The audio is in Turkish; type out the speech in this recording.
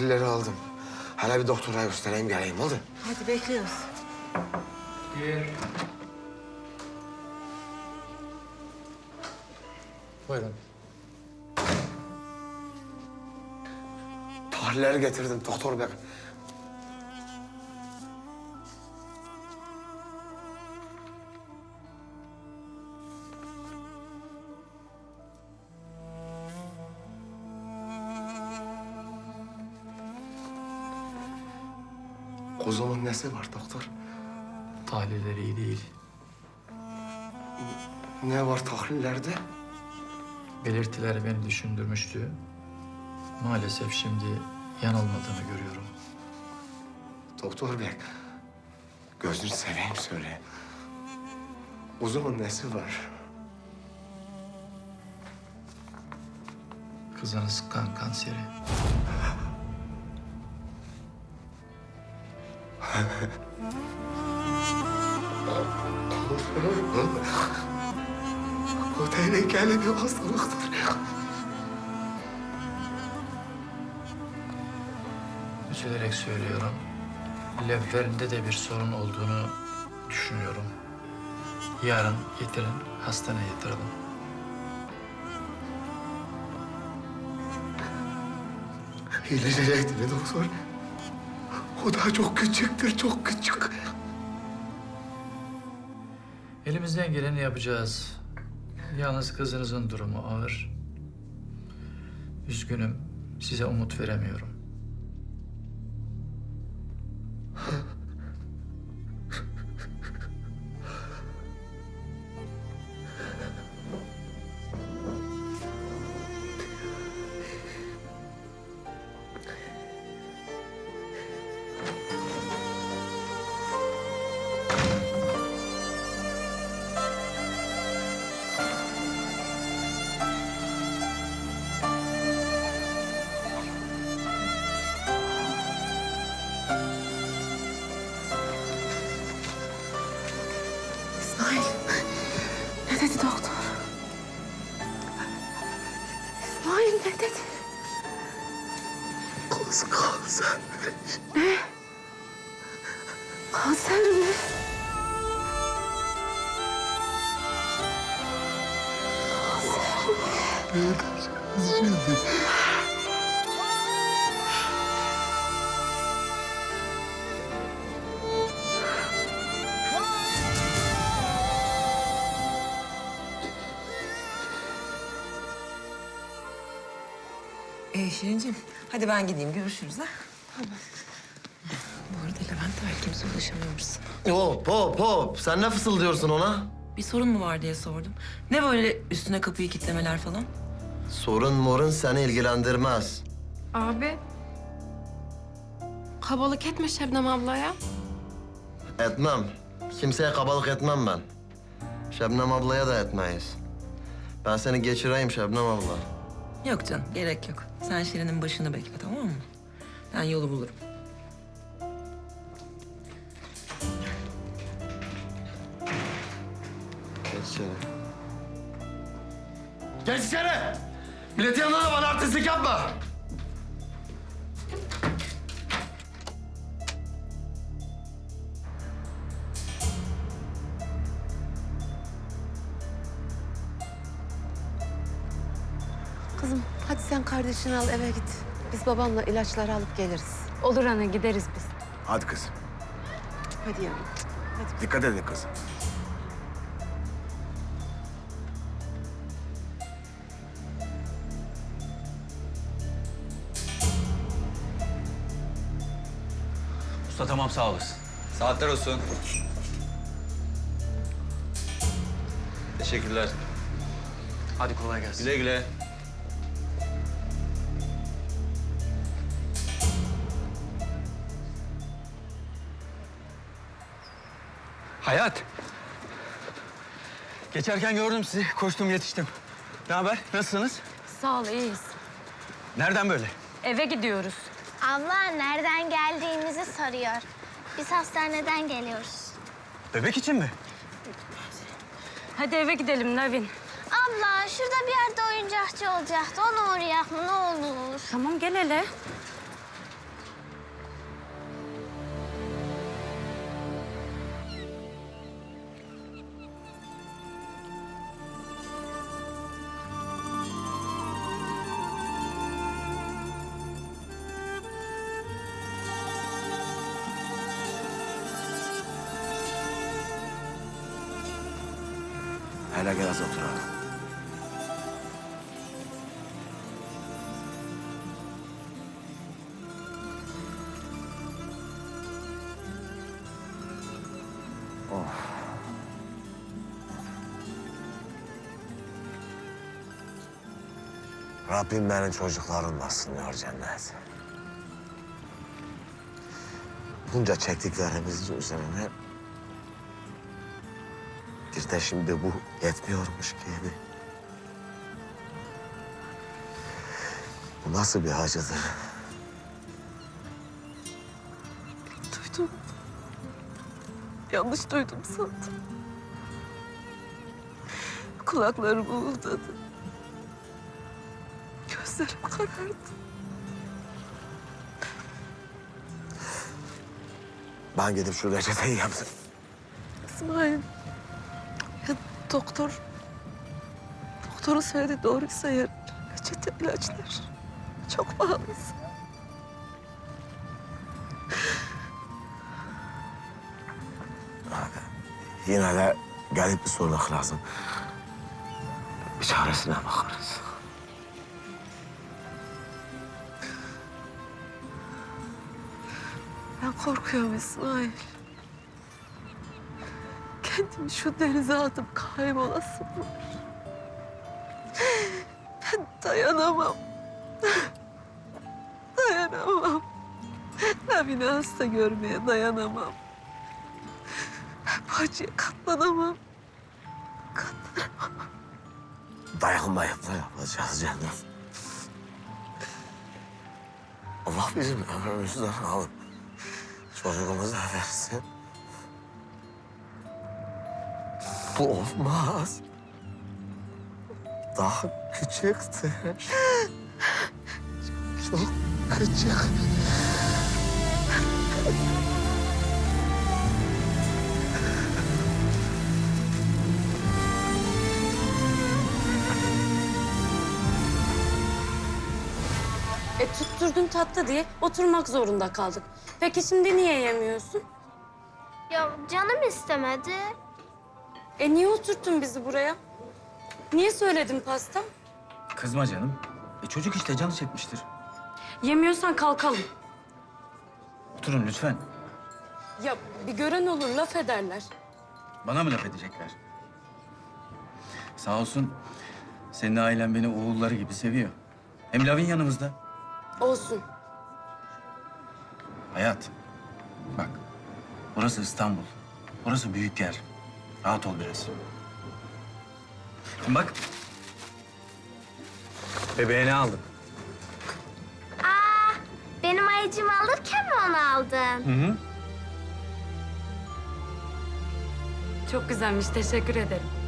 Tahlilleri aldım. Hele bir doktora göstereyim geleyim oldu. Hadi bekliyoruz. Buyurun. Tahlilleri getirdim doktor bey. Kuzumun nesi var doktor? Tahlilleri iyi değil. Ne var tahlillerde? Belirtileri beni düşündürmüştü. Maalesef şimdi yanılmadığını görüyorum. Doktor bey, gözünü seveyim söyle. Kuzumun nesi var? Kızınız kan kanseri. O tehlikeli bir hastalıktır. Üzülerek söylüyorum. Levlerinde de bir sorun olduğunu düşünüyorum. Yarın getirin, hastaneye yatıralım. İyileşecektir doktor. O daha çok küçüktür, çok küçük. Elimizden geleni yapacağız. Yalnız kızınızın durumu ağır. Üzgünüm, size umut veremiyorum. İsmail ne dedi? Kız kanser. Kanser mi? Ee, Şirincim, hadi ben gideyim. Görüşürüz ha. Bu arada Levent var. Kimse ulaşamıyormuş sana. Hop hop hop. Sen ne fısıldıyorsun ona? Bir sorun mu var diye sordum. Ne böyle üstüne kapıyı kitlemeler falan? Sorun morun seni ilgilendirmez. Abi. Kabalık etme Şebnem ablaya. Etmem. Kimseye kabalık etmem ben. Şebnem ablaya da etmeyiz. Ben seni geçireyim Şebnem abla. Yok canım, gerek yok. Sen Şirin'in başını bekle, tamam mı? Ben yolu bulurum. Geç içeri. Geç içeri! Milletin yanına bana artistlik yapma! Hadi sen kardeşini al eve git. Biz babamla ilaçları alıp geliriz. Olur ana gideriz biz. Hadi kızım, Hadi yavrum. dikkat edin kızım. Usta tamam sağ olasın. Saatler olsun. Teşekkürler. Hadi kolay gelsin. Güle güle. Hayat. Geçerken gördüm sizi. Koştum yetiştim. Ne haber? Nasılsınız? Sağ ol iyiyiz. Nereden böyle? Eve gidiyoruz. Abla nereden geldiğimizi soruyor. Biz hastaneden geliyoruz. Bebek için mi? Hadi eve gidelim Nevin. Abla şurada bir yerde oyuncakçı olacaktı. Ona uğrayak mı ne olur? Tamam gel hele. Hele gel az oturalım. Rabbim benim çocuklarımla sınıyor cennet. Bunca çektiklerimizin üzerine bir de şimdi bu yetmiyormuş gibi. Bu nasıl bir acıdır? Duydum. Yanlış duydum sandım. Kulaklarım uğuldadı. Gözlerim karardı. Ben gidip şu reçeteyi yaptım. İsmail. Doktor... Doktorun söylediği doğruysa eğer reçete ilaçlar çok pahalı. Yine de gelip bir sormak lazım. Bir çaresine bakarız. Ben korkuyorum İsmail. Kendimi şu denize atıp kaybolasım var. Ben dayanamam. Dayanamam. Navine hasta görmeye dayanamam. Ben bu acıya katlanamam. Dayanmayıp da yapacağız canım. Allah bizim ömrümüzden alıp çocuğumuza versin. Bu olmaz. Daha küçüktü. Çok küçük. E tutturdun tatlı diye oturmak zorunda kaldık. Peki şimdi niye yemiyorsun? Ya canım istemedi. E niye oturttun bizi buraya? Niye söyledin pasta? Kızma canım. E çocuk işte canı çekmiştir. Yemiyorsan kalkalım. Oturun lütfen. Ya bir gören olur laf ederler. Bana mı laf edecekler? Sağ olsun senin ailen beni oğulları gibi seviyor. Hem Lavin yanımızda. Olsun. Hayat. Bak. Burası İstanbul. Burası büyük yer. Rahat ol biraz. Şimdi bak. Bebeğini aldım. Aa, benim ayıcımı alırken mi onu aldın? Hı hı. Çok güzelmiş. Teşekkür ederim.